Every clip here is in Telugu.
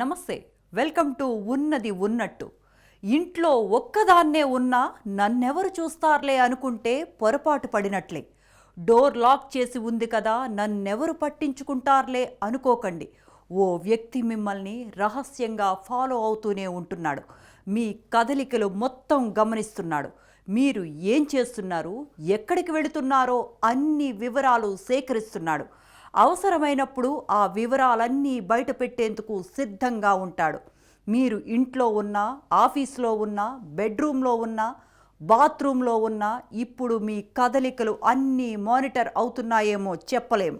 నమస్తే వెల్కమ్ టు ఉన్నది ఉన్నట్టు. ఇంట్లో ఒక్కదాన్నే ఉన్నా నన్నెవరు చూస్తారులే అనుకుంటే పొరపాటు పడినట్లే. డోర్ లాక్ చేసి ఉంది కదా నన్నెవరు పట్టించుకుంటారులే అనుకోకండి. ఓ వ్యక్తి మిమ్మల్ని రహస్యంగా ఫాలో అవుతూనే ఉంటున్నాడు. మీ కదలికలు మొత్తం గమనిస్తున్నాడు. మీరు ఏం చేస్తున్నారు ఎక్కడికి వెళుతున్నారో అన్ని వివరాలు సేకరిస్తున్నాడు. అవసరమైనప్పుడు ఆ వివరాలన్నీ బయటపెట్టేందుకు సిద్ధంగా ఉంటాడు. మీరు ఇంట్లో ఉన్నా ఆఫీస్లో ఉన్నా బెడ్రూమ్లో ఉన్నా బాత్రూంలో ఉన్నా ఇప్పుడు మీ కదలికలు అన్నీ మానిటర్ అవుతున్నాయేమో చెప్పలేం.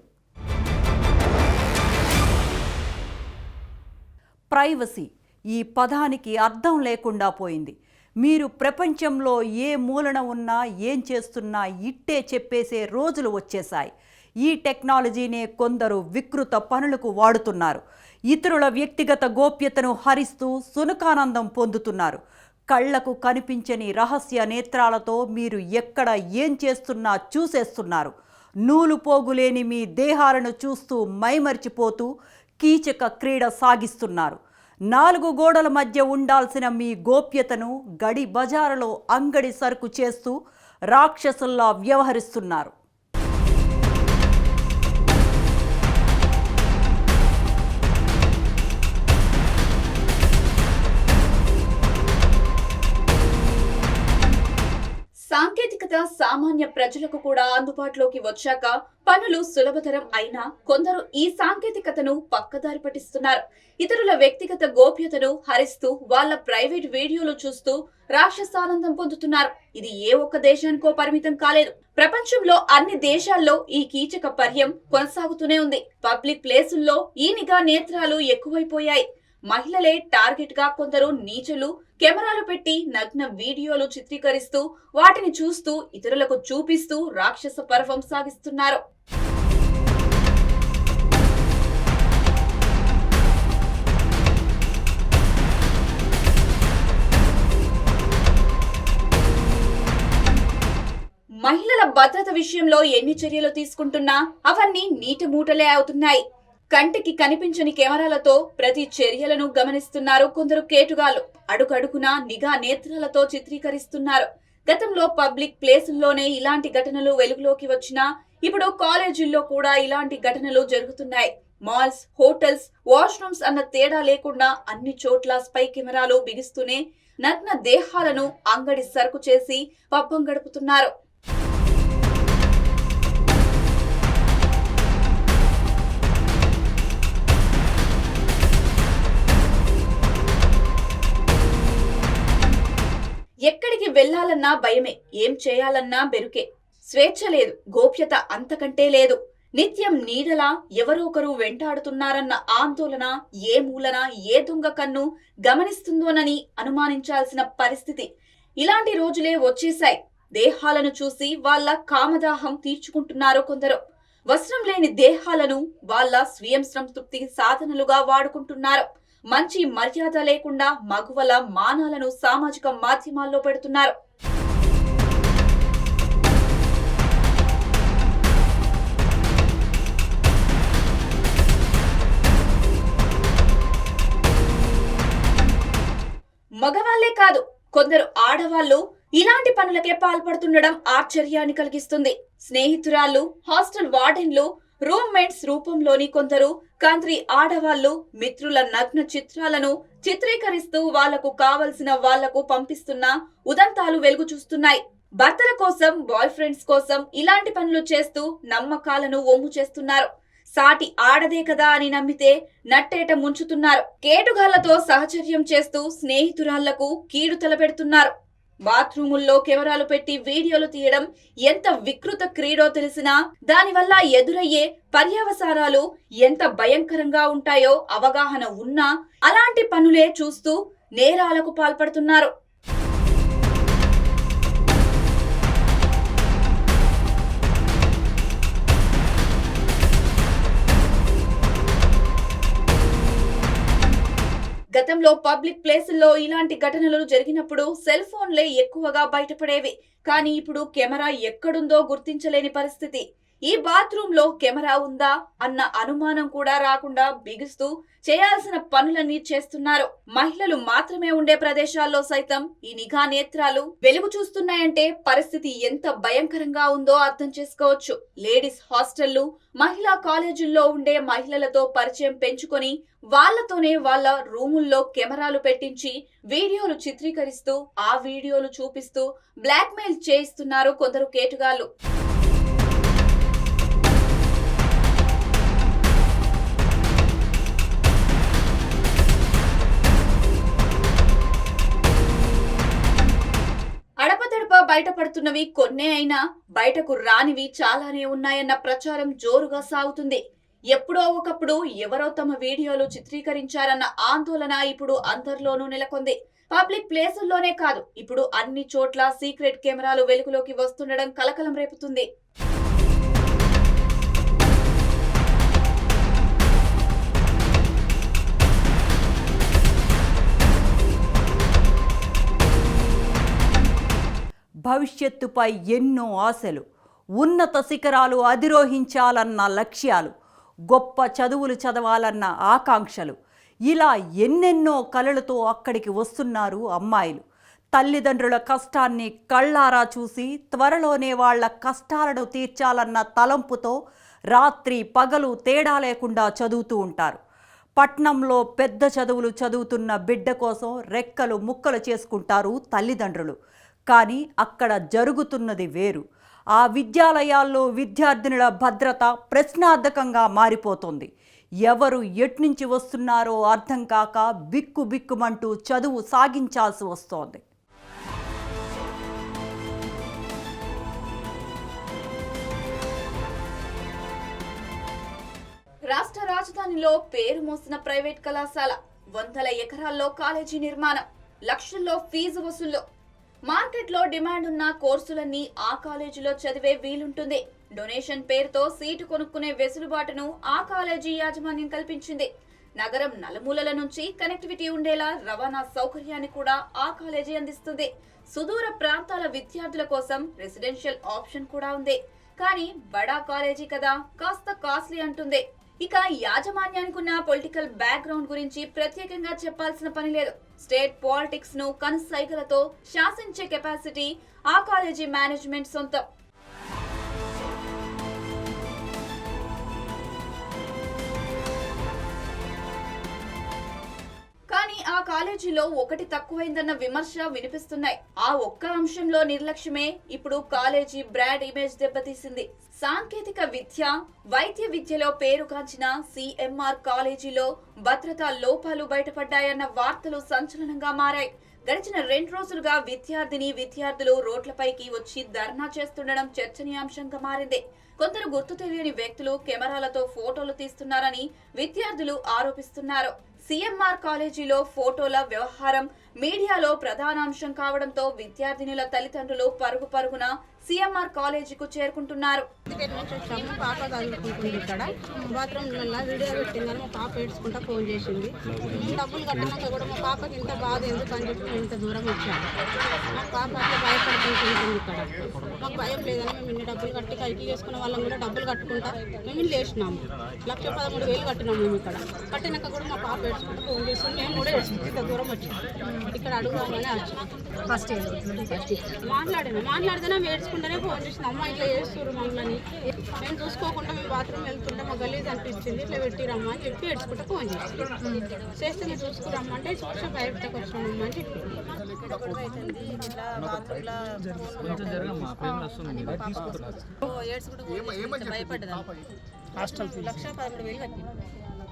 ప్రైవసీ ఈ పదానికి అర్థం లేకుండా పోయింది. మీరు ప్రపంచంలో ఏ మూలన ఉన్నా ఏం చేస్తున్నా ఇట్టే చెప్పేసే రోజులు వచ్చేశాయి. ఈ టెక్నాలజీనే కొందరు వికృత పనులకు వాడుతున్నారు. ఇతరుల వ్యక్తిగత గోప్యతను హరిస్తూ సునకానందం పొందుతున్నారు. కళ్ళకు కనిపించని రహస్య నేత్రాలతో మీరు ఎక్కడ ఏం చేస్తున్నా చూసేస్తున్నారు. నూలు పోగులేని మీ దేహాలను చూస్తూ మైమర్చిపోతూ కీచక క్రీడ సాగిస్తున్నారు. నాలుగు గోడల మధ్య ఉండాల్సిన మీ గోప్యతను గడి బజారులో అంగడి సరుకు చేస్తూ రాక్షసుల్లా వ్యవహరిస్తున్నారు. సామాన్య ప్రజలకు కూడా అందుబాటులోకి వచ్చాక పనులు సులభతరం అయినా కొందరు ఈ సాంకేతికతను పక్కదారి పట్టిస్తున్నారు. ఇతరుల వ్యక్తిగత గోప్యతను హరిస్తూ వాళ్ళ ప్రైవేట్ వీడియోలు చూస్తూ రాక్షసానందం పొందుతున్నారు. ఇది ఏ ఒక్క దేశానికో పరిమితం కాలేదు. ప్రపంచంలో అన్ని దేశాల్లో ఈ కీచక పర్యం కొనసాగుతూనే ఉంది. పబ్లిక్ ప్లేసుల్లో ఈ నిఘా నేత్రాలు ఎక్కువైపోయాయి. మహిళలే టార్గెట్గా కొందరు నీచులు కెమెరాలు పెట్టి నగ్న వీడియోలు చిత్రీకరిస్తూ వాటిని చూస్తూ ఇతరులకు చూపిస్తూ రాక్షస పర్వం సాగిస్తున్నారు. మహిళల భద్రత విషయంలో ఎన్ని చర్యలు తీసుకుంటున్నా అవన్నీ నీటి మూటలే అవుతున్నాయి. కంటికి కనిపించని కెమెరాలతో ప్రతి చర్యలను గమనిస్తున్నారు కొందరు కేటుగాలు అడుగడుగునా నిఘా నేత్రాలతో చిత్రీకరిస్తున్నారు. గతంలో పబ్లిక్ ప్లేసుల్లోనే ఇలాంటి ఘటనలు వెలుగులోకి వచ్చినా ఇప్పుడు కాలేజీల్లో కూడా ఇలాంటి ఘటనలు జరుగుతున్నాయి. మాల్స్ హోటల్స్ వాష్రూమ్స్ అన్న తేడా లేకుండా అన్ని చోట్ల స్పై కెమెరాలు బిగిస్తూనే నగ్న దేహాలను అంగడి సరుకు చేసి పబ్బం గడుపుతున్నారు. వెళ్ళాలన్నా భయమే ఏం చేయాలన్నా బెరుకే. స్వేచ్ఛ లేదు గోప్యత అంతకంటే లేదు. నిత్యం నీడలా ఎవరొకరు వెంటాడుతున్నారన్న ఆందోళన ఏ మూలన ఏ దొంగ కన్ను గమనిస్తుందోనని అనుమానించాల్సిన పరిస్థితి. ఇలాంటి రోజులే వచ్చేశాయి. దేహాలను చూసి వాళ్ళ కామదాహం తీర్చుకుంటున్నారు కొందరు. వస్త్రం లేని దేహాలను వాళ్ళ స్వయం సంతృప్తి సాధనలుగా వాడుకుంటున్నారు. మంచి మర్యాద లేకుండా మగువల మానాలను సామాజిక మాధ్యమాల్లో పెడుతున్నారు. మగవాళ్ళే కాదు కొందరు ఆడవాళ్ళు ఇలాంటి పనులకే పాల్పడుతుండడం ఆశ్చర్యాన్ని కలిగిస్తుంది. స్నేహితురాళ్ళు హాస్టల్ వార్డెన్లు రూమ్మేట్స్ రూపంలోని కొందరు కంత్రి ఆడవాళ్ళు మిత్రుల నగ్న చిత్రాలను చిత్రీకరిస్తూ వాళ్ళకు కావలసిన వాళ్ళకు పంపిస్తున్న ఉదంతాలు వెలుగు చూస్తున్నాయి. భర్తల కోసం బాయ్ ఫ్రెండ్స్ కోసం ఇలాంటి పనులు చేస్తూ నమ్మకాలను ఒమ్ము చేస్తున్నారు. సాటి ఆడదే కదా అని నమ్మితే నట్టేట ముంచుతున్నారు. కేటుగాళ్ళతో సహచర్యం చేస్తూ స్నేహితురాళ్ళకు కీడు తలపెడుతున్నారు. బాత్రూముల్లో కెమెరాలు పెట్టి వీడియోలు తీయడం ఎంత వికృత క్రీడో తెలిసినా దానివల్ల ఎదురయ్యే పర్యవసానాలు ఎంత భయంకరంగా ఉంటాయో అవగాహన ఉన్నా అలాంటి పనులే చూస్తూ నేరాలకు పాల్పడుతున్నారు. గతంలో పబ్లిక్ ప్లేసుల్లో ఇలాంటి ఘటనలు జరిగినప్పుడు సెల్ ఫోన్లే ఎక్కువగా బయటపడేవి. కానీ ఇప్పుడు కెమెరా ఎక్కడుందో గుర్తించలేని పరిస్థితి. ఈ బాత్రూమ్లో కెమెరా ఉందా అన్న అనుమానం కూడా రాకుండా బిగుస్తూ చేయాల్సిన పనులన్నీ చేస్తున్నారు. మహిళలు మాత్రమే ఉండే ప్రదేశాల్లో సైతం ఈ నిఘా నేత్రాలు వెలుగు చూస్తున్నాయంటే పరిస్థితి ఎంత భయంకరంగా ఉందో అర్థం చేసుకోవచ్చు. లేడీస్ హాస్టళ్ళు మహిళా కాలేజీల్లో ఉండే మహిళలతో పరిచయం పెంచుకొని వాళ్ళతోనే వాళ్ళ రూముల్లో కెమెరాలు పెట్టించి వీడియోలు చిత్రీకరిస్తూ ఆ వీడియోలు చూపిస్తూ బ్లాక్మెయిల్ చేయిస్తున్నారు కొందరు కేటుగాళ్ళు. బయటపడుతున్నవి కొన్నే అయినా బయటకు రానివి చాలానే ఉన్నాయన్న ప్రచారం జోరుగా సాగుతుంది. ఎప్పుడో ఒకప్పుడు ఎవరో తమ వీడియోలు చిత్రీకరించారన్న ఆందోళన ఇప్పుడు అందరిలోనూ నెలకొంది. పబ్లిక్ ప్లేసుల్లోనే కాదు ఇప్పుడు అన్ని చోట్ల సీక్రెట్ కెమెరాలు వెలుగులోకి వస్తుండడం కలకలం రేపుతుంది. భవిష్యత్తుపై ఎన్నో ఆశలు ఉన్నత శిఖరాలు అధిరోహించాలన్న లక్ష్యాలు గొప్ప చదువులు చదవాలన్న ఆకాంక్షలు. ఇలా ఎన్నెన్నో కళలతో అక్కడికి వస్తున్నారు అమ్మాయిలు. తల్లిదండ్రుల కష్టాన్ని కళ్ళారా చూసి త్వరలోనే వాళ్ళ కష్టాలను తీర్చాలన్న తలంపుతో రాత్రి పగలు తేడా లేకుండా చదువుతూ ఉంటారు. పట్నంలో పెద్ద చదువులు చదువుతున్న బిడ్డ కోసం రెక్కలు ముక్కలు చేసుకుంటారు తల్లిదండ్రులు. కానీ అక్కడ జరుగుతున్నది వేరు. ఆ విద్యాలయాల్లో విద్యార్థినుల భద్రత ప్రశ్నార్థకంగా మారిపోతుంది. ఎవరు ఎట్నుంచి వస్తున్నారో అర్థం కాక బిక్కు బిక్కుమంటూ చదువు సాగించాల్సి వస్తోంది. రాష్ట్ర రాజధానిలో పేరు మోసిన ప్రైవేట్ కళాశాల వందల ఎకరాల్లో కాలేజీ నిర్మాణం లక్షల్లో ఫీజు వసూల్లో మార్కెట్లో డిమాండ్ ఉన్న కోర్సులన్నీ ఆ కాలేజీలో చదివే వీలుంటుంది. డొనేషన్ పేరుతో సీటు కొనుక్కునే వెసులుబాటును ఆ కాలేజీ యాజమాన్యం కల్పించింది. నగరం నలుమూలల నుంచి కనెక్టివిటీ ఉండేలా రవాణా సౌకర్యాన్ని కూడా ఆ కాలేజీ అందిస్తుంది. సుదూర ప్రాంతాల విద్యార్థుల కోసం రెసిడెన్షియల్ ఆప్షన్ కూడా ఉంది. కానీ బడా కాలేజీ కదా కాస్త కాస్ట్లీ అంటుంది. ఇక యాజమాన్యానికి ఉన్న పొలిటికల్ బ్యాక్గ్రౌండ్ గురించి ప్రత్యేకంగా చెప్పాల్సిన పని లేదు. స్టేట్ పాలిటిక్స్ను కనుసైగలతో శాసించే కెపాసిటీ ఆ కాలేజీ మేనేజ్మెంట్ సొంతం. కాలేజీలో ఒకటి తక్కువైందన్న విమర్శ వినిపిస్తున్నాయి. ఆ ఒక్క అంశంలో నిర్లక్ష్యమే ఇప్పుడు కాలేజీ బ్రాండ్ ఇమేజ్ దెబ్బతీసింది. సాంకేతిక విద్య వైద్య విద్యలో పేరుగాంచిన సిఎంఆర్ కాలేజీలో భద్రతా లోపాలు బయటపడ్డాయన్న వార్తలు సంచలనంగా మారాయి. గడిచిన రెండు రోజులుగా విద్యార్థిని విద్యార్థులు రోడ్లపైకి వచ్చి ధర్నా చేస్తుండడం చర్చనీయాంశంగా మారింది. కొందరు గుర్తు తెలియని వ్యక్తులు కెమెరాలతో ఫోటోలు తీస్తున్నారని విద్యార్థులు ఆరోపిస్తున్నారు. సీఎంఆర్ కాలేజీలో ఫోటోల వ్యవహారం మీడియాలో ప్రధానాంశం కావడంతో విద్యార్థినుల తల్లిదండ్రులు పరుగు పరుగున సిఎంఆర్ కాలేజీకు చేరుకుంటున్నారు. పాప చదువుకుంటుంది ఇక్కడ బాత్రూమ్ వీడియో పెట్టిందని మా పాప ఏడ్చుకుంటా ఫోన్ చేసింది. డబ్బులు కట్టినాక కూడా మా పాపకి ఇంత బాధ ఎందుకు అని చెప్పి మేము ఇంత దూరం వచ్చాము మా పాప అట్లా భయపడుతుంటుంది ఇక్కడ. మాకు భయం లేదని మేము ఇన్ని డబ్బులు కట్టి కైకి చేసుకున్న వాళ్ళం కూడా డబ్బులు కట్టుకుంటా మేము ఇల్లు వేసినాము లక్ష పదమూడు వేలు కట్టినాము మేము ఇక్కడ. కట్టినాక కూడా మా పాప ఏడ్చుకుంటూ ఫోన్ చేసి మేము కూడా ఏడ్చుకుంటూ ఇంత దూరం వచ్చాము ఇక్కడ అడుగుదామని ఫస్ట్ మాట్లాడినా. మాట్లాడితేనే ఏడ్చుకుంటేనే ఫోన్ చేసిన అమ్మ ఇట్లా చేస్తున్నారు మమ్మల్ని. మేము చూసుకోకుండా మేము బాత్రూమ్ వెళ్తుంటే మా గలీజ్ అనిపించింది. ఇట్లా పెట్టిరమ్మా అని చెప్పి ఏడ్చుకుంటే ఫోన్ చేసి చేస్తే మీరు చూసుకురమ్మంటే చూసి బయటకు వచ్చినామమ్మా అని చెప్పి ఫీజు. లక్ష పదమూడు వేలు కట్టింది.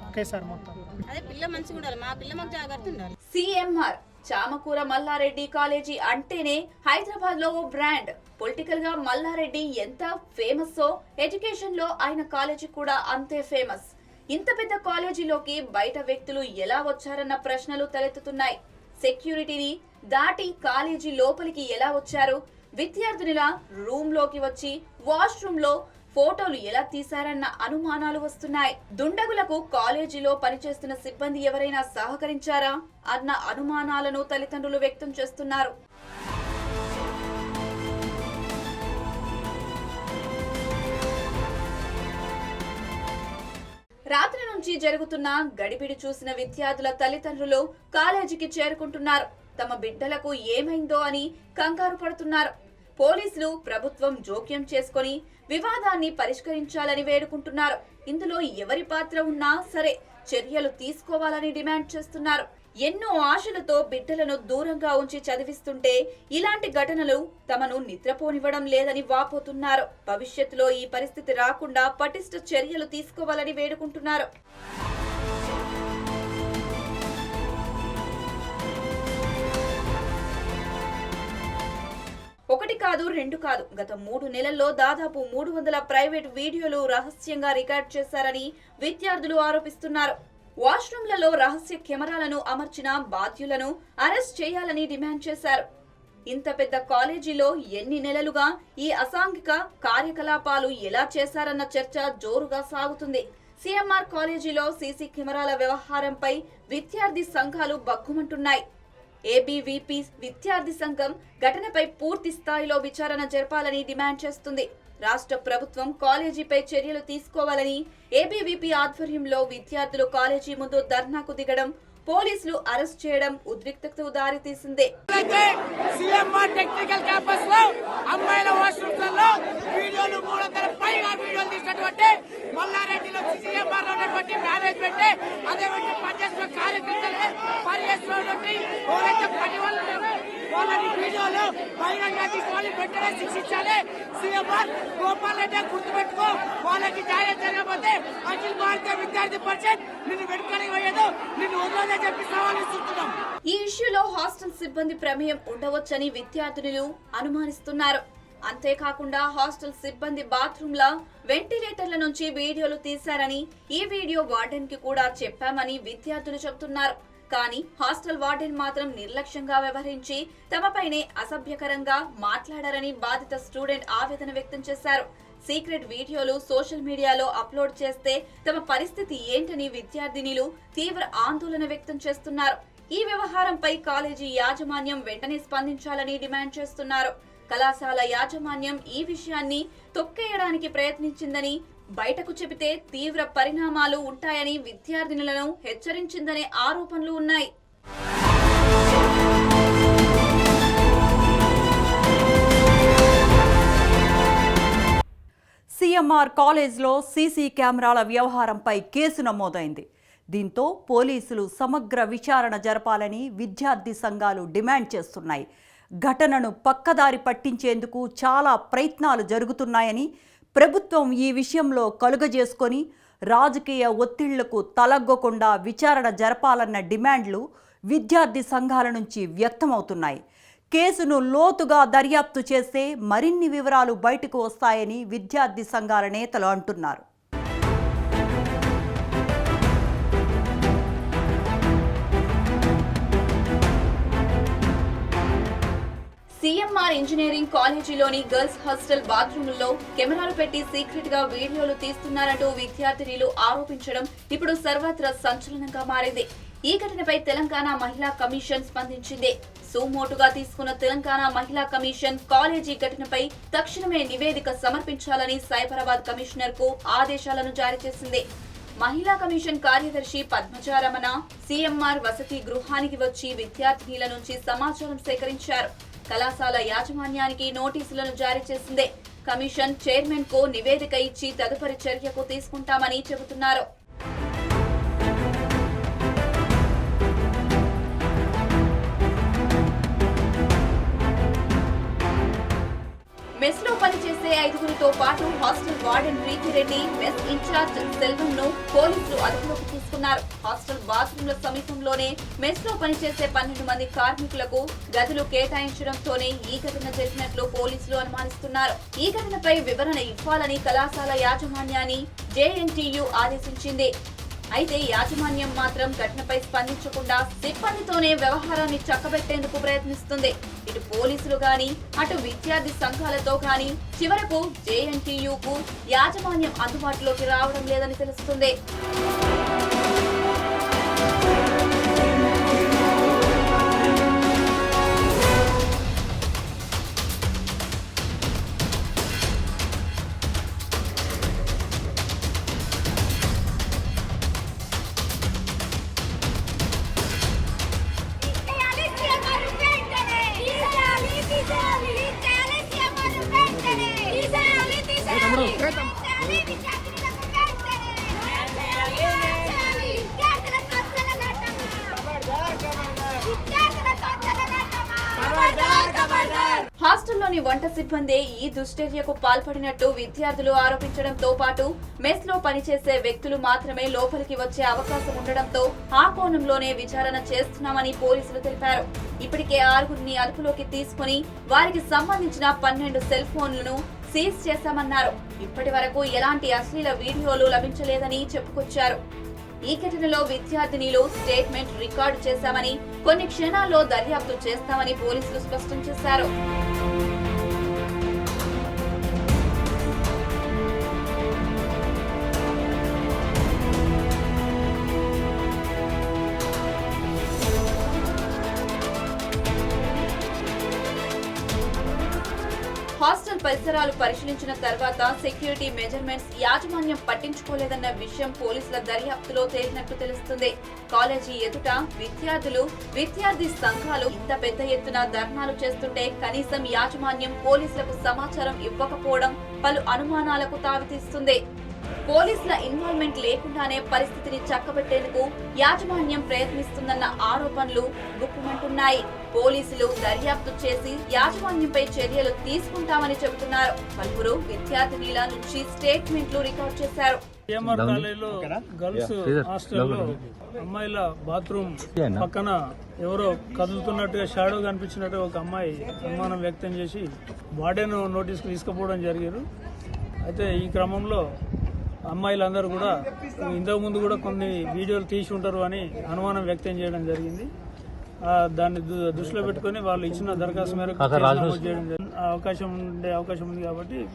ఓకే సార్ మొత్తం. అదే పిల్ల మంచిగా ఉండాలి. మా పిల్ల మాకు జాగ్రత్త ఉండాలి. సిఎంఆర్ చామకూర మల్లారెడ్డి కాలేజీ అంటేనే హైదరాబాద్లో ఓ బ్రాండ్. పొలిటికల్గా మల్లారెడ్డి ఎంత ఫేమస్ ఎడ్యుకేషన్లో ఆయన కాలేజీ కూడా అంతే ఫేమస్. ఇంత పెద్ద కాలేజీలోకి బయట వ్యక్తులు ఎలా వచ్చారన్న ప్రశ్నలు తలెత్తుతున్నాయి. సెక్యూరిటీని దాటి కాలేజీ లోపలికి ఎలా వచ్చారు? విద్యార్థినిలా రూమ్లోకి వచ్చి వాష్రూమ్లో ఫోటోలు ఎలా తీశారన్న అనుమానాలు వస్తున్నాయి. దుండగులకు కాలేజీలో పనిచేస్తున్న సిబ్బంది ఎవరైనా సహకరించారా అన్న అనుమానాలను తల్లిదండ్రులు వ్యక్తం చేస్తున్నారు. రాత్రి నుంచి జరుగుతున్న గడిబిడి చూసిన విద్యార్థుల తల్లిదండ్రులు కాలేజీకి చేరుకుంటున్నారు. తమ బిడ్డలకు ఏమైందో అని కంగారు పడుతున్నారు. పోలీసులు ప్రభుత్వం జోక్యం చేసుకొని వివాదాన్ని పరిష్కరించాలని వేడుకుంటున్నారు. ఇందులో ఎవరి పాత్ర ఉన్నా సరే చర్యలు తీసుకోవాలని డిమాండ్ చేస్తున్నారు. ఎన్నో ఆశలతో బిడ్డలను దూరంగా ఉంచి చదివిస్తుంటే ఇలాంటి ఘటనలు తమను నిద్రపోనివ్వడం లేదని వాపోతున్నారు. భవిష్యత్తులో ఈ పరిస్థితి రాకుండా పటిష్ట చర్యలు తీసుకోవాలని వేడుకుంటున్నారు. ఒకటి కాదు రెండు కాదు. గత మూడు నెలల్లో దాదాపు మూడు వందల ప్రైవేట్ వీడియోలు రహస్యంగా రికార్డ్ చేశారని విద్యార్థులు ఆరోపిస్తున్నారు. వాష్రూమ్లలో రహస్య కెమెరాలను అమర్చిన బాధ్యులను అరెస్ట్ చేయాలని డిమాండ్ చేశారు. ఇంత పెద్ద కాలేజీలో ఎన్ని నెలలుగా ఈ అసాంఘిక కార్యకలాపాలు ఎలా చేశారన్న చర్చ జోరుగా సాగుతుంది. సిఎంఆర్ కాలేజీలో సీసీ కెమెరాల వ్యవహారంపై విద్యార్థి సంఘాలు బగ్గుమంటున్నాయి. ఏబీవీపీ విద్యార్థి సంఘం ఘటనపై పూర్తి స్థాయిలో విచారణ జరపాలని డిమాండ్ చేస్తుంది. రాష్ట్ర ప్రభుత్వం కాలేజీపై చర్యలు తీసుకోవాలని ఏబీవీపీ ఆధ్వర్యంలో విద్యార్థులు కాలేజీ ముందు ధర్నాకు దిగడం పోలీసులు అరెస్ట్ చేయడం ఉద్రిక్తతకు దారితీసింది. అయితే టెక్నికల్ క్యాంపస్లో అమ్మాయిల వాష్రూమ్స్లో వీడియోలు మూడు వందల పైగా వీడియోలు తీసినటువంటి మల్లారెడ్డిలో సిఎంఆర్ ఉన్నటువంటి మేనేజ్మెంట్ అదే పనిచేస్తున్న కార్యకర్తలే పనిచేస్తున్నటువంటి ఎవరైతే పని వాళ్ళు వాళ్ళని వీడియోలో బహిరంగ తీసుకొని వెంటనే శిక్షించాలి. సీఎంఆర్ గోపాల్ రెడ్డి గుర్తుపెట్టుకో వాళ్ళకి న్యాయం జరగకపోతే అఖిల భారత విద్యార్థి పరిషత్ నిన్ను వెనుకని పోయేదో నిన్ను వదలదే చెప్పి సవాల్ ఇస్తున్నాం ఈ ఇష్యూలో హాస్టల్ సిబ్బంది ప్రమేయం ఉండవచ్చని విద్యార్థినులు అనుమానిస్తున్నారు. అంతేకాకుండా హాస్టల్ సిబ్బంది బాత్రూంల వెంటిలేటర్ల నుంచి వీడియోలు తీశారని ఈ వీడియో వార్డెన్కి కూడా చెప్పామని విద్యార్థులు చెబుతున్నారు. కానీ హాస్టల్ వార్డెన్ మాత్రం నిర్లక్ష్యంగా వ్యవహరించి తమపైనే అసభ్యకరంగా మాట్లాడారని బాధిత స్టూడెంట్ ఆవేదన వ్యక్తం చేశారు. సీక్రెట్ వీడియోలు సోషల్ మీడియాలో అప్లోడ్ చేస్తే తమ పరిస్థితి ఏంటని విద్యార్థినిలు తీవ్ర ఆందోళన వ్యక్తం చేస్తున్నారు. ఈ వ్యవహారంపై కాలేజీ యాజమాన్యం వెంటనే స్పందించాలని డిమాండ్ చేస్తున్నారు. కళాశాల యాజమాన్యం ఈ విషయాన్ని తొక్కేయడానికి ప్రయత్నించిందని బయటకు చెబితే తీవ్ర పరిణామాలు ఉంటాయని విద్యార్థినులను హెచ్చరించిందనే ఆరోపణలు ఉన్నాయి. సిఎంఆర్ కాలేజ్లో సీసీ కెమెరాల వ్యవహారంపై కేసు నమోదైంది. దీంతో పోలీసులు సమగ్ర విచారణ జరపాలని విద్యార్థి సంఘాలు డిమాండ్ చేస్తున్నాయి. ఘటనను పక్కదారి పట్టించేందుకు చాలా ప్రయత్నాలు జరుగుతున్నాయని ప్రభుత్వం ఈ విషయంలో కలుగజేసుకొని రాజకీయ ఒత్తిళ్ళకు తలగ్గకుండా విచారణ జరపాలన్న డిమాండ్లు విద్యార్థి సంఘాల నుంచి వ్యక్తమవుతున్నాయి. కేసును లోతుగా దర్యాప్తు చేస్తే మరిన్ని వివరాలు బయటకు వస్తాయని విద్యార్థి సంఘాల నేతలు అంటున్నారు. సిఎంఆర్ ఇంజనీరింగ్ కాలేజీలోని గర్ల్స్ హాస్టల్ బాత్రూముల్లో కెమెరాలు పెట్టి సీక్రెట్గా వీడియోలు తీస్తున్నారంటూ విద్యార్థినిలు ఆరోపించడం ఇప్పుడు సర్వత్రా సంచలనంగా మారింది. ఈ ఘటనపై తెలంగాణ మహిళా కమిషన్ స్పందించింది. సుమోటుగా తీసుకున్న తెలంగాణ మహిళా కమిషన్ కాలేజీ ఘటనపై తక్షణమే నివేదిక సమర్పించాలని సైబరాబాద్ కమిషనర్కు ఆదేశాలను జారీ చేసింది. మహిళా కమిషన్ కార్యదర్శి పద్మజారమణ సీఎంఆర్ వసతి గృహానికి వచ్చి విద్యార్థినిల నుంచి సమాచారం సేకరించారు. కళాశాల యాజమాన్యానికి నోటీసులను జారీ చేసింది. కమిషన్ చైర్మన్కు నివేదిక ఇచ్చి తదుపరి చర్యకు తీసుకుంటామని చెబుతున్నారు. మెస్లో పనిచేసే ఐదుగురితో పాటు hostel warden Preethi Reddy mess incharge Selvam ను పోలీసులు అదుపులోకి తీసుకున్నారు. హాస్టల్ బాత్రూంల సమీపంలోనే మెస్లో పనిచేసే పన్నెండు మంది కార్మికులకు గదులు కేటాయించడంతోనే ఈ ఘటన జరిగినట్లు పోలీసులు అనుమానిస్తున్నారు. ఈ ఘటనపై వివరణ ఇవ్వాలని కళాశాల యాజమాన్యాన్ని జేఎన్టీయూ ఆదేశించింది. అయితే యాజమాన్యం మాత్రం ఘటనపై స్పందించకుండా సిబ్బందితోనే వ్యవహారాన్ని చక్కబెట్టేందుకు ప్రయత్నిస్తుంది. ఇటు పోలీసులు గాని అటు విద్యార్థి సంఘాలతో గాని చివరకు జేఎన్టీయుకు యాజమాన్యం అందుబాటులోకి రావడం లేదని తెలుస్తుంది. సిబ్బందే ఈ దుశ్చర్యకు పాల్పడినట్టు విద్యార్థులు ఆరోపించడంతో పాటు మెస్లో పనిచేసే వ్యక్తులు మాత్రమే లోపలికి వచ్చే అవకాశం ఉండడంతో ఆ కోణంలోనే విచారణ చేస్తున్నామని పోలీసులు తెలిపారు. ఇప్పటికే ఆరుగురిని అదుపులోకి తీసుకుని వారికి సంబంధించిన పన్నెండు సెల్ ఫోన్లను సీజ్ చేశామన్నారు. ఇప్పటి వరకు ఎలాంటి అశ్లీల వీడియోలు లభించలేదని చెప్పుకొచ్చారు. ఈ ఘటనలో విద్యార్థినిలు స్టేట్మెంట్ రికార్డు చేశామని కొన్ని క్షణాల్లో దర్యాప్తు చేస్తామని పోలీసులు స్పష్టం చేశారు. పరిసరాలు పరిశీలించిన తర్వాత సెక్యూరిటీ మెజర్మెంట్స్ యాజమాన్యం పట్టించుకోలేదన్న విషయం పోలీసుల దర్యాప్తులో తేలినట్టు తెలుస్తుంది. కాలేజీ ఎదుట విద్యార్థులు విద్యార్థి సంఘాలు ఇంత పెద్ద ఎత్తున ధర్నాలు చేస్తుంటే కనీసం యాజమాన్యం పోలీసులకు సమాచారం ఇవ్వకపోవడం పలు అనుమానాలకు తావితీస్తుంది పోలీసుల ఇన్వాల్వ్మెంట్ లేకుండానే పరిస్థితిని చక్కబెట్టేందుకు యాజమాన్యం ప్రయత్నిస్తుందన్న ఆరోపణలు గుప్పుమంటున్నాయి. పోలీసులు దర్యాప్తు చేసి యాజమాన్యంపై చర్యలు తీసుకుంటామని చెబుతున్నారు. పలువురు విద్యార్థినిల నుంచి స్టేట్మెంట్లు రికార్డ్ చేశారు. గర్ల్స్ హాస్టల్లో అమ్మాయిల బాత్రూమ్ పక్కన ఎవరో కదులుతున్నట్టుగా షాడో కనిపించినట్టు ఒక అమ్మాయి అనుమానం వ్యక్తం చేసి వార్డెన్ నోటీస్కి తీసుకుపోవడం జరిగారు అయితే ఈ క్రమంలో అమ్మాయిలందరూ కూడా ఇంతకు ముందు కూడా కొన్ని వీడియోలు తీసి ఉంటారు అని అనుమానం వ్యక్తం చేయడం జరిగింది. దాన్ని దు- దృష్టిలో పెట్టుకొని వాళ్ళు ఇచ్చిన దరఖాస్తు మేరకు చేయడం అవకాశం ఉండే అవకాశం ఉంది కాబట్టి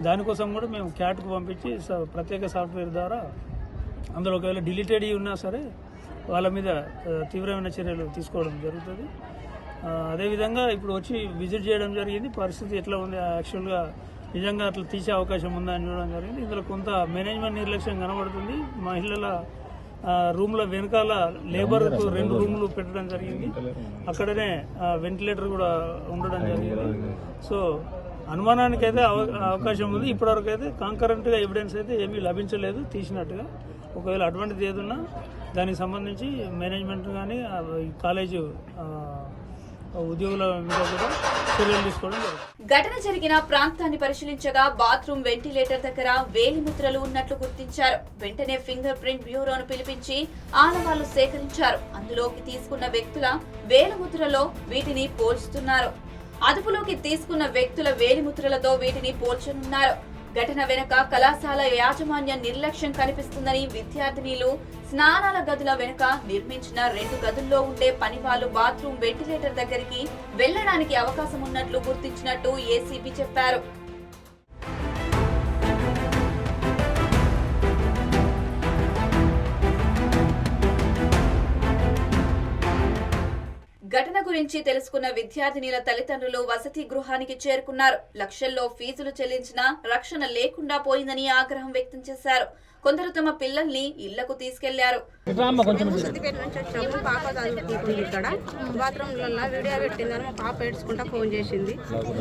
దానికోసం కూడా మేము క్యాట్కు పంపించి ప్రత్యేక సాఫ్ట్వేర్ ద్వారా అందులో ఒకవేళ డిలీటెడ్ ఉన్నా సరే వాళ్ళ మీద తీవ్రమైన చర్యలు తీసుకోవడం జరుగుతుంది. అదేవిధంగా ఇప్పుడు వచ్చి విజిట్ చేయడం జరిగింది. పరిస్థితి ఎట్లా ఉంది? యాక్చువల్గా నిజంగా అట్లా తీసే అవకాశం ఉందా అని చూడడం జరిగింది. ఇందులో కొంత మేనేజ్మెంట్ నిర్లక్ష్యం కనబడుతుంది. మహిళల రూమ్ల వెనకాల లేబర్ రెండు రూములు పెట్టడం జరిగింది. అక్కడనే వెంటిలేటర్ కూడా ఉండడం జరిగింది. సో అనుమానానికి అయితే అవ- అవకాశం ఉంది. ఇప్పటివరకు అయితే కాంకరెంట్గా ఎవిడెన్స్ అయితే ఏమీ లభించలేదు. తీసినట్టుగా. ఒకవేళ అటువంటిది ఏదున్నా దానికి సంబంధించి మేనేజ్మెంట్ కానీ కాలేజు ఉద్యోగుల మీద కూడా చర్యలు తీసుకోవడం ఘటన జరిగిన ప్రాంతాన్ని పరిశీలించగా బాత్రూమ్ వెంటిలేటర్ దగ్గర వేలిముద్రలు ఉన్నట్లు గుర్తించారు. వెంటనే ఫింగర్ ప్రింట్ బ్యూరోను పిలిపించి ఆనవాళ్ళు సేకరించారు. అందులోకి తీసుకున్న వ్యక్తుల వేలిముద్రలో వీటిని పోల్చుతున్నారు. అదుపులోకి తీసుకున్న వ్యక్తుల వేలిముద్రలతో వీటిని పోల్చనున్నారు. ఘటన వెనుక కళాశాల యాజమాన్య నిర్లక్ష్యం కనిపిస్తుందని విద్యార్థినిలు స్నానాల గదుల వెనుక నిర్మించిన రెండు గదుల్లో ఉండే పనివాళ్ళు బాత్రూమ్ వెంటిలేటర్ దగ్గరికి వెళ్ళడానికి అవకాశం ఉన్నట్లు గుర్తించినట్టు ఏసీబీ చెప్పారు. ఘటన గురించి తెలుసుకున్న విద్యార్థినిల తల్లిదండ్రులు వసతి గృహానికి చేరుకున్నారు. లక్షల్లో ఫీజులు చెల్లించినా రక్షణ లేకుండా పోయిందని ఆగ్రహం వ్యక్తం చేశారు. కొందరు తమ పిల్లల్ని ఇళ్ళకు తీసుకెళ్ళారు. బాత్రూమ్లలో వీడియో పెట్టిందని మా పాప ఏడ్చుకుంటా ఫోన్ చేసింది.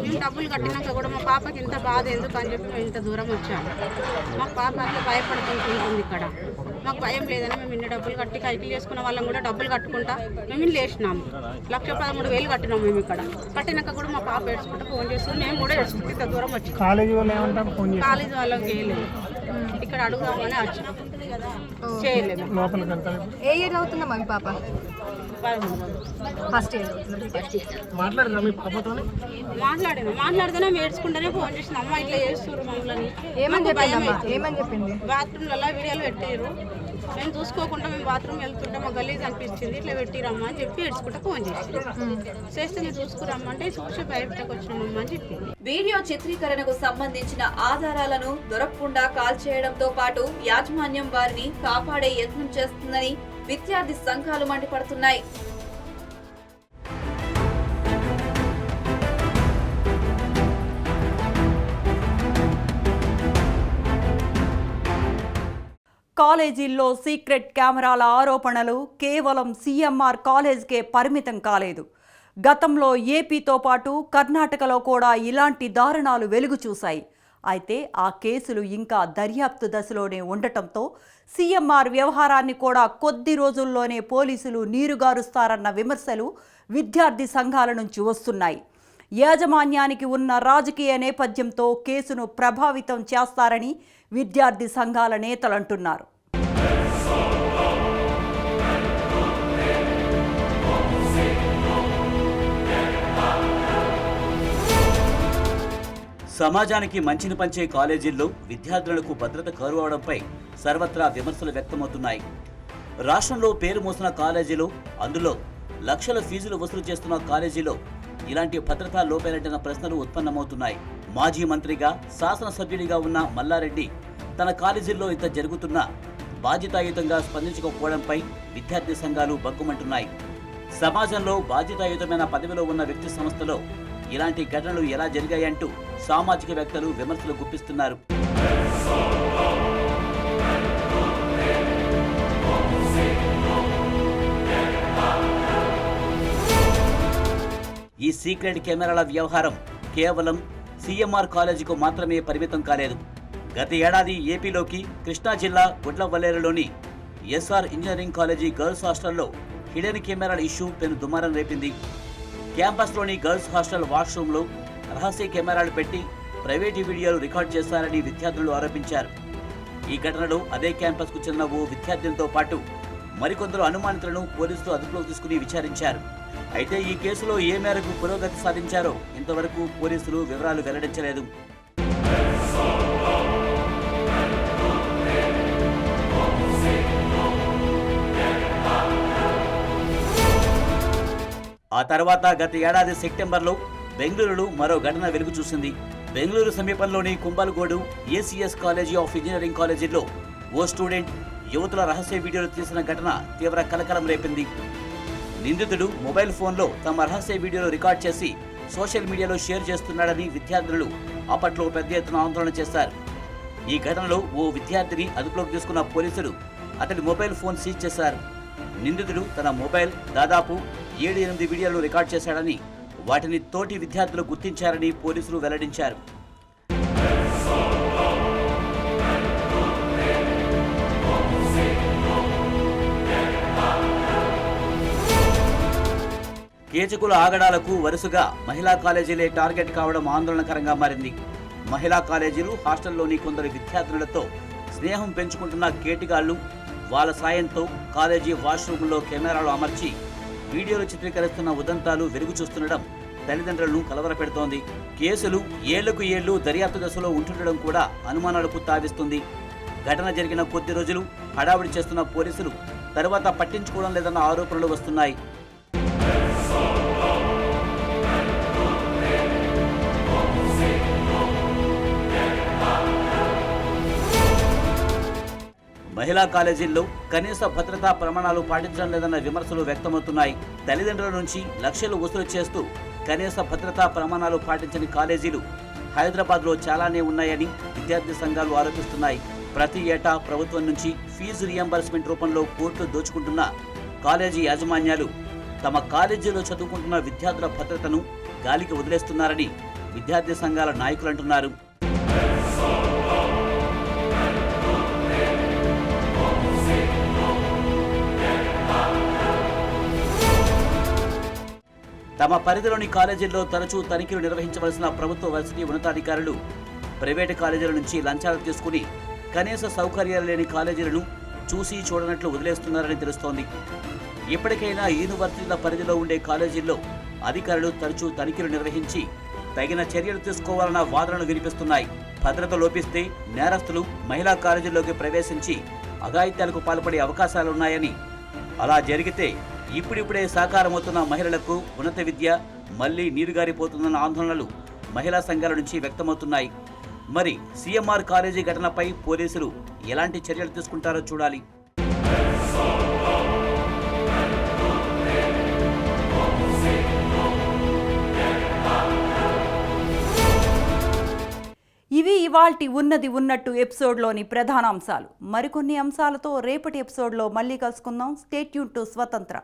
మేము డబ్బులు కట్టినాక కూడా మా పాపకి ఇంత బాధ ఎందుకు అని చెప్పి ఇంత దూరం వచ్చాము. మా పాప అట్లా భయపడుతుంటుంది ఇక్కడ. మాకు భయం లేదని మేము ఇన్ని డబ్బులు కట్టి కైకిలు చేసుకున్న వాళ్ళం కూడా డబ్బులు కట్టుకుంటా మేము ఇల్లు వేసినాము లక్ష పదమూడు వేలు కట్టినాము మేము ఇక్కడ. కట్టినాక కూడా మా పాప ఏడ్చుకుంటా ఫోన్ చేస్తుంది. మేము కూడా ఏడ్చుకుంటే ఇంత దూరం వచ్చాము కాలేజీ వాళ్ళు కాలేజీ వాళ్ళకి చేయలేదు ఇక్కడ అడుగుదామని వచ్చినాం చేయలేదు. ఏ ఇయర్ అవుతుందమ్మా మీ పాప? ఫస్ట్ ఇయర్ మాట్లాడరా మీ పాపతోనే? మాట్లాడినా మాట్లాడితేనే ఏడ్చుకుంటేనే ఫోన్ చేసిన అమ్మ ఇట్లా చేస్తున్నారు మమ్మల్ని ఏమని చెప్పిందమ్మా? ఏమని చెప్పింది? బాత్రూమ్లలో వీడియోలు పెట్టారు మేము చూసుకోకుండా మేము బాత్రూమ్ వెళ్తుంటే మా గలీజ్ అనిపించింది ఇట్లా పెట్టిరమ్మా అని చెప్పి ఏడ్చుకుంటే ఫోన్ చేసి చేస్తే మీరు చూసుకురమ్మంటే చూసి బయటకు వచ్చినామమ్మా అని చెప్పింది. వీడియో చిత్రీకరణకు సంబంధించిన ఆధారాలను దొరకకుండా కాల్ చేయడంతో పాటు యాజమాన్యం వారిని కాపాడే యత్నం చేస్తుందని విద్యార్థి సంఘాలు మండిపడుతున్నాయి. కాలేజీల్లో సీక్రెట్ కెమెరాల ఆరోపణలు కేవలం సీఎంఆర్ కాలేజ్కే పరిమితం కాలేదు. గతంలో ఏపీతో పాటు కర్ణాటకలో కూడా ఇలాంటి దారుణాలు వెలుగు చూశాయి. అయితే ఆ కేసులు ఇంకా దర్యాప్తు దశలోనే ఉండటంతో సీఎంఆర్ వ్యవహారాన్ని కూడా కొద్ది రోజుల్లోనే పోలీసులు నీరుగారుస్తారన్న విమర్శలు విద్యార్థి సంఘాల నుంచి వస్తున్నాయి. యాజమాన్యానికి ఉన్న రాజకీయ నేపథ్యంతో కేసును ప్రభావితం చేస్తారని విద్యార్థి సంఘాల నేతలంటున్నారు. సమాజానికి మంచిని పంచే కాలేజీల్లో విద్యార్థులకు భద్రత కరువవడంపై సర్వత్రా విమర్శలు వ్యక్తమవుతున్నాయి. రాష్ట్రంలో పేరు మోసిన కాలేజీలు అందులో లక్షల ఫీజులు వసూలు చేస్తున్న కాలేజీలో ఇలాంటి భద్రతా లోపేలంటిన ప్రశ్నలు ఉత్పన్నమవుతున్నాయి. మాజీ మంత్రిగా శాసనసభ్యుడిగా ఉన్న మల్లారెడ్డి తన కాలేజీల్లో ఇంత జరుగుతున్నా బాధ్యతాయుతంగా స్పందించకపోవడంపై విద్యార్థి సంఘాలు బగ్గుమంటున్నాయి సమాజంలో బాధ్యతాయుతమైన పదవిలో ఉన్న వ్యక్తి సంస్థలో ఇలాంటి ఘటనలు ఎలా జరిగాయంటూ సామాజికవేత్తలు విమర్శలు గుప్పిస్తున్నారు. ఈ సీక్రెట్ కెమెరాల వ్యవహారం కేవలం సీఎంఆర్ కాలేజీకు మాత్రమే పరిమితం కాలేదు. గత ఏడాది ఏపీలోకి కృష్ణా జిల్లా గుడ్లవల్లేరులోని ఎస్ఆర్ ఇంజనీరింగ్ కాలేజీ గర్ల్స్ హాస్టల్లో హిడెన్ కెమెరాల ఇష్యూ పెను దుమారం రేపింది. క్యాంపస్లోని గర్ల్స్ హాస్టల్ వాష్రూమ్లో రహస్య కెమెరాలు పెట్టి ప్రైవేట్ వీడియోలు రికార్డ్ చేశారని విద్యార్థులు ఆరోపించారు. ఈ ఘటనలో అదే క్యాంపస్కు చెందిన ఓ విద్యార్థులతో పాటు మరికొందరు అనుమానితులను పోలీసులు అదుపులోకి తీసుకుని విచారించారు. అయితే ఈ కేసులో ఏ మేరకు పురోగతి సాధించారో ఇంతవరకు పోలీసులు వివరాలు వెల్లడించలేదు. ఆ తర్వాత గత ఏడాది సెప్టెంబర్లో బెంగళూరులో మరో ఘటన వెలుగు చూసింది. బెంగళూరు సమీపంలోని Kumbalgodu ACS college of engineering కాలేజీలో ఓ స్టూడెంట్ యువతుల రహస్య వీడియోలు తీసిన ఘటన తీవ్ర కలకలం రేపింది. నిందితుడు మొబైల్ ఫోన్లో తమ రహస్య వీడియోలు రికార్డ్ చేసి సోషల్ మీడియాలో షేర్ చేస్తున్నాడని విద్యార్థులు అప్పట్లో పెద్ద ఎత్తున ఆందోళన చేశారు. ఈ ఘటనలో ఓ విద్యార్థిని అదుపులోకి తీసుకున్న పోలీసులు అతడి మొబైల్ ఫోన్ సీజ్ చేశారు. నిందితుడు తన మొబైల్ దాదాపు ఏడు ఎనిమిది వీడియోలు రికార్డ్ చేశాడని వాటిని తోటి విద్యార్థులు గుర్తించారని పోలీసులు వెల్లడించారు. కేచకుల ఆగడాలకు వరుసగా మహిళా కాలేజీలే టార్గెట్ కావడం ఆందోళనకరంగా మారింది. మహిళా కాలేజీలు హాస్టల్లోని కొందరు విద్యార్థులతో స్నేహం పెంచుకుంటున్న కేటిగాళ్ళు వాళ్ళ సాయంతో కాలేజీ వాష్రూమ్లో కెమెరాలు అమర్చి వీడియోలు చిత్రీకరిస్తున్న ఉదంతాలు వెలుగు చూస్తుండడం తల్లిదండ్రులను కలవరపెడుతోంది. కేసులు ఏళ్ళకు ఏళ్ళు దర్యాప్తు దశలో ఉంటుండడం కూడా అనుమానాలకు తావిస్తుంది. ఘటన జరిగిన కొద్ది రోజులు హడావిడి చేస్తున్న పోలీసులు తర్వాత పట్టించుకోవడం లేదన్న ఆరోపణలు వస్తున్నాయి. మహిళా కాలేజీల్లో కనీస భద్రతా ప్రమాణాలు పాటించడం లేదన్న విమర్శలు వ్యక్తమవుతున్నాయి. తల్లిదండ్రుల నుంచి లక్షలు వసూలు చేస్తూ కనీస భద్రతా ప్రమాణాలు పాటించని కాలేజీలు హైదరాబాద్లో చాలానే ఉన్నాయని విద్యార్థి సంఘాలు ఆరోపిస్తున్నాయి. ప్రతి ఏటా ప్రభుత్వం నుంచి ఫీజు రియంబర్స్మెంట్ రూపంలో కోర్టులు దోచుకుంటున్న కాలేజీ యాజమాన్యాలు తమ కాలేజీలో చదువుకుంటున్న విద్యార్థుల భద్రతను గాలికి వదిలేస్తున్నారని విద్యార్థి సంఘాల నాయకులు తమ పరిధిలోని కాలేజీల్లో తరచూ తనిఖీలు నిర్వహించవలసిన ప్రభుత్వ వర్సిటీ ఉన్నతాధికారులు ప్రైవేటు కాలేజీల నుంచి లంచాలు తీసుకుని కనీస సౌకర్యాలు లేని కాలేజీలను చూసి చూడనట్లు వదిలేస్తున్నారని తెలుస్తోంది. ఇప్పటికైనా యూనివర్సిటీల పరిధిలో ఉండే కాలేజీల్లో అధికారులు తరచూ తనిఖీలు నిర్వహించి తగిన చర్యలు తీసుకోవాలన్న వాదనలు వినిపిస్తున్నాయి. భద్రత లోపిస్తే నేరస్తులు మహిళా కాలేజీల్లోకి ప్రవేశించి అఘాయిత్యాలకు పాల్పడే అవకాశాలున్నాయని అలా జరిగితే ఇప్పుడిప్పుడే సాకారమవుతున్న మహిళలకు ఉన్నత విద్య మళ్ళీ నీరుగారిపోతుందన్న ఆందోళనలు మహిళా సంఘాల నుంచి వ్యక్తమవుతున్నాయి. మరి సీఎంఆర్ కాలేజీ ఘటనపై పోలీసులు ఎలాంటి చర్యలు తీసుకుంటారో చూడాలి. ఇవి ఇవాల్టి ఉన్నది ఉన్నట్టు ఎపిసోడ్లోని ప్రధాన అంశాలు మరికొన్ని అంశాలతో రేపటి ఎపిసోడ్లో మళ్ళీ కలుసుకుందాం. స్టేట్యూన్ టు స్వతంత్ర.